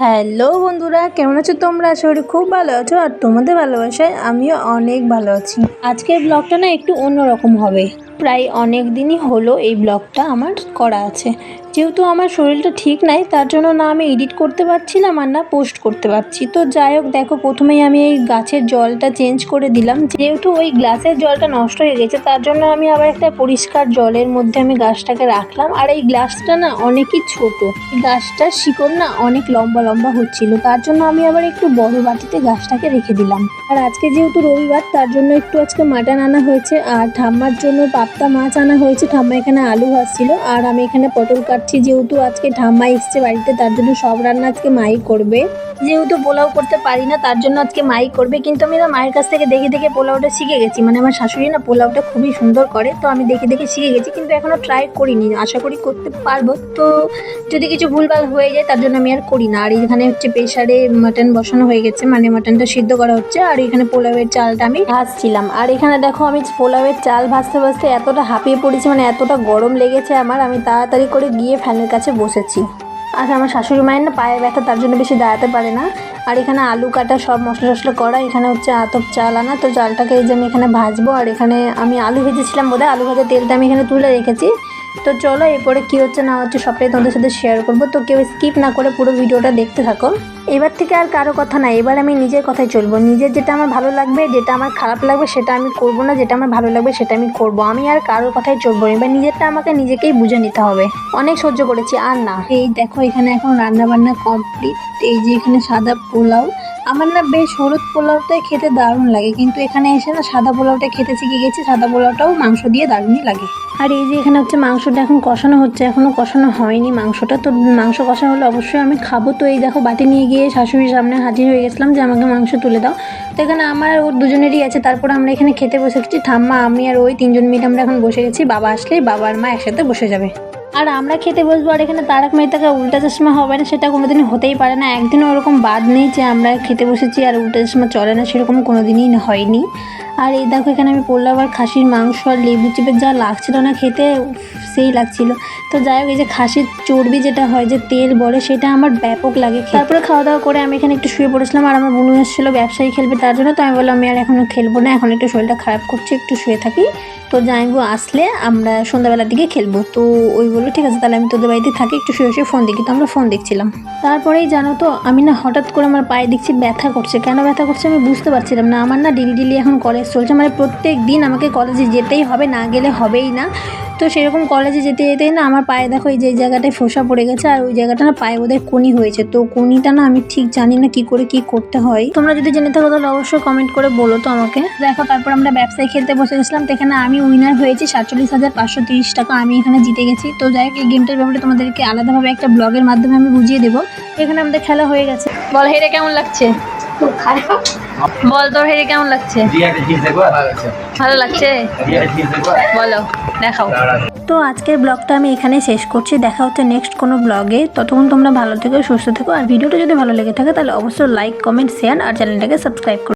Hello বন্ধুরা, কেমন আছো তোমরা? আশা করি খুব ভালো আছো আর তোমাদের ভালোবাসায় আমিও অনেক ভালো আছি। আজকের ব্লগটা না একটু অন্যরকম হবে। প্রায় অনেক দিনই হলো এই ব্লগটা আমার করা আছে। যেহেতু আমার শরীরটা ঠিক নাই, তার জন্য না আমি এডিট করতে পারছিলাম আর না পোস্ট করতে পারছি। তো যাই হোক, দেখো, প্রথমেই আমি এই গাছের জলটা চেঞ্জ করে দিলাম। যেহেতু ওই গ্লাসের জলটা নষ্ট হয়ে গেছে, তার জন্য আমি আবার একটা পরিষ্কার জলের মধ্যে আমি গাছটাকে রাখলাম। আর এই গ্লাসটা না অনেকই ছোট। গাছটার শিকড় না অনেক লম্বা লম্বা হচ্ছিল। তার জন্য আমি আবার একটু বড় বাটিতে গাছটাকে রেখে দিলাম। আর আজকে যেহেতু রবিবার, তার জন্য একটু আজকে মাটন আনা হয়েছে। আর ঠাম্মার জন্য পাপ্তা মাছ আনা হয়েছে, ঠাম্মা এখানে আলু ভাজছিল। আর আমি এখানে পটল কাটছি, যেহেতু আজকে ঠাম্মা এসছে বাড়িতে, তার জন্য সব রান্না আজকে মাই করবে। যেহেতু পোলাও করতে পারি না, তার জন্য আজকে মাই করবে। কিন্তু আমি না মায়ের কাছ থেকে দেখে দেখে পোলাওটা শিখে গেছি। মানে আমার শাশুড়ি না পোলাওটা খুবই সুন্দর করে, তো আমি দেখে দেখে শিখে গেছি, কিন্তু এখনও ট্রাই করিনি। আশা করি করতে পারব। তো যদি কিছু ভুলভাল হয়ে যায়, তার জন্য আমি আর করি না। আর এখানে হচ্ছে প্রেশারে মাটন বসানো হয়ে গেছে মানে মাটনটা সিদ্ধ করা হচ্ছে। আর এখানে পোলাওয়ের চালটা আমি ভাজছিলাম। আর এখানে দেখো, আমি পোলাওয়ের চাল ভাজতে ভাজতে এতটা হাঁপিয়ে পড়েছি মানে এতটা গরম লেগেছে আমার, আমি তাড়াতাড়ি করে গিয়ে ফ্যানের কাছে বসেছি। আর আমার শাশুড়ি মায়ের না পায়ে ব্যথা, তার জন্য বেশি দাঁড়াতে পারে না। আর এখানে আলু কাটা সব মশলা টশলা করা, এখানে হচ্ছে আতপ চাল আনা, তো চালটাকে এই যে আমি এখানে ভাজবো, আর এখানে আমি আলু ভেজেছিলাম বোধহয়, আলু ভাজার তেলটা আমি এখানে তুলে রেখেছি। তো চলো, এরপরে কী হচ্ছে না হচ্ছে সবটাই তোমাদের সাথে শেয়ার করব। তো কেউ স্কিপ না করে পুরো ভিডিওটা দেখতে থাকো। এবার থেকে আর কারও কথা না, এবার আমি নিজের কথায় চলবো। নিজের যেটা আমার ভালো লাগবে, যেটা আমার খারাপ লাগবে, সেটা আমি করব না। যেটা আমার ভালো লাগবে, সেটা আমি করব। আমি আর কারোর কথায় চলবো এবার নিজেরটা আমাকে নিজেকেই বুঝে নিতে হবে। অনেক সহ্য করেছি, আর না। এই দেখো, এখানে এখন রান্না বান্না কমপ্লিট এই যে এখানে সাদা পোলাও আমার না বেশ হলুদ পোলাওটাই খেতে দারুণ লাগে, কিন্তু এখানে এসে না সাদা পোলাওটা খেতে শিখে গেছি, সাদা পোলাওটাও মাংস দিয়ে দারুণই লাগে। আর এই যে এখানে হচ্ছে মাংসটা এখন কষানো হচ্ছে এখনও কষানো হয়নি মাংসটা, তো মাংস কষা হলে অবশ্যই আমি খাব। তো এই দেখো, বাটি নিয়ে গিয়ে শাশুড়ির সামনে হাজির হয়ে গেছিলাম যে আমাকে মাংস তুলে দাও। তো এখানে আমার ওর দুজনেরই আছে, তারপর আমরা এখানে খেতে বসে গেছি ঠাম্মা, আমি আর ওই তিনজন মিলে আমরা এখন বসে গেছি, বাবা আসলেই বাবা আর মা একসাথে বসে যাবে। আর আমরা খেতে বসবো, আর এখানে তারক মেহতাকে উল্টা চশমা হবে না, সেটা কোনোদিনই হতেই পারে না। একদিনও ওরকম বাদ নেই যে আমরা খেতে বসেছি আর উল্টা চশমা চলে না, সেরকম কোনো দিনই হয়নি। আর এই দেখো, এখানে আমি পড়লাম আবার খাসির মাংস আর লেবু চিপের যা লাগছিল না খেতে সেই লাগছিল। তো যাই হোক, এই যে খাসির চর্বি যেটা হয়, যে তেল বলে, সেটা আমার ব্যাপক লাগে। তারপরে খাওয়া দাওয়া করে আমি এখানে একটু শুয়ে পড়েছিলাম আর আমার বোনু এসেছিল, ব্যবসায়ী খেলবে তার জন্য। তো আমি বললাম, আমি আর এখন খেলব না, এখন একটু শরীরটা খারাপ করছে, একটু শুয়ে থাকি। তো জামাইবু আসলে আমরা সন্ধ্যাবেলার দিকে খেলব। তো ওই বলল, ঠিক আছে, তাহলে আমি তোদের বাড়িতে থাকি, একটু শুয়ে শুয়ে ফোন দেখি। তো আমরা ফোন দেখছিলাম। তারপরেই জানো তো, আমি না হঠাৎ করে আমার পায়ে দেখছি ব্যথা করছে। কেন ব্যথা করছে আমি বুঝতে পারছিলাম না। আমার না ডেলি ডিলি এখন কলেজ চলছে। মানে প্রত্যেক দিন আমাকে কলেজে যেতেই হবে, না গেলে হবেই না। তো সেরকম কলেজে যেতে যেতেই না আমার পায়ে দেখো এই যে জায়গাটায় ফোসা পড়ে গেছে আর ওই জায়গাটা না পায়ে বোধহয় কোনি হয়েছে। তো কোনিটা না আমি ঠিক জানি না কি করে কি করতে হয়। তোমরা যদি জেনে থাকো তাহলে অবশ্যই কমেন্ট করে বলো তো আমাকে। দেখো, তারপর আমরা ব্যবসায় খেলতে বসে গেছিলাম। তো এখানে আমি উইনার হয়েছি সাতচল্লিশ হাজার পাঁচশো তিরিশ টাকা। আমি এখানে জিতে গেছি। তো যাই হোক, এই গেমটার ব্যাপারে তোমাদেরকে আলাদাভাবে একটা ব্লগের মাধ্যমে আমি বুঝিয়ে দেবো। এখানে আমাদের খেলা হয়ে গেছে। বল, হেরে কেমন লাগছে? বল তোর হেরে কেমন লাগছে? ভালো লাগছে। বলো দেখাও। তো আজকের ব্লগটা আমি এখানে শেষ করছি। দেখা হচ্ছে নেক্সট কোনো ব্লগে। ততক্ষণ তোমরা ভালো থেকো সুস্থ থেকো। আর ভিডিওটা যদি ভালো লেগে থাকে তাহলে অবশ্যই লাইক কমেন্ট শেয়ার আর চ্যানেলটাকে সাবস্ক্রাইব করো।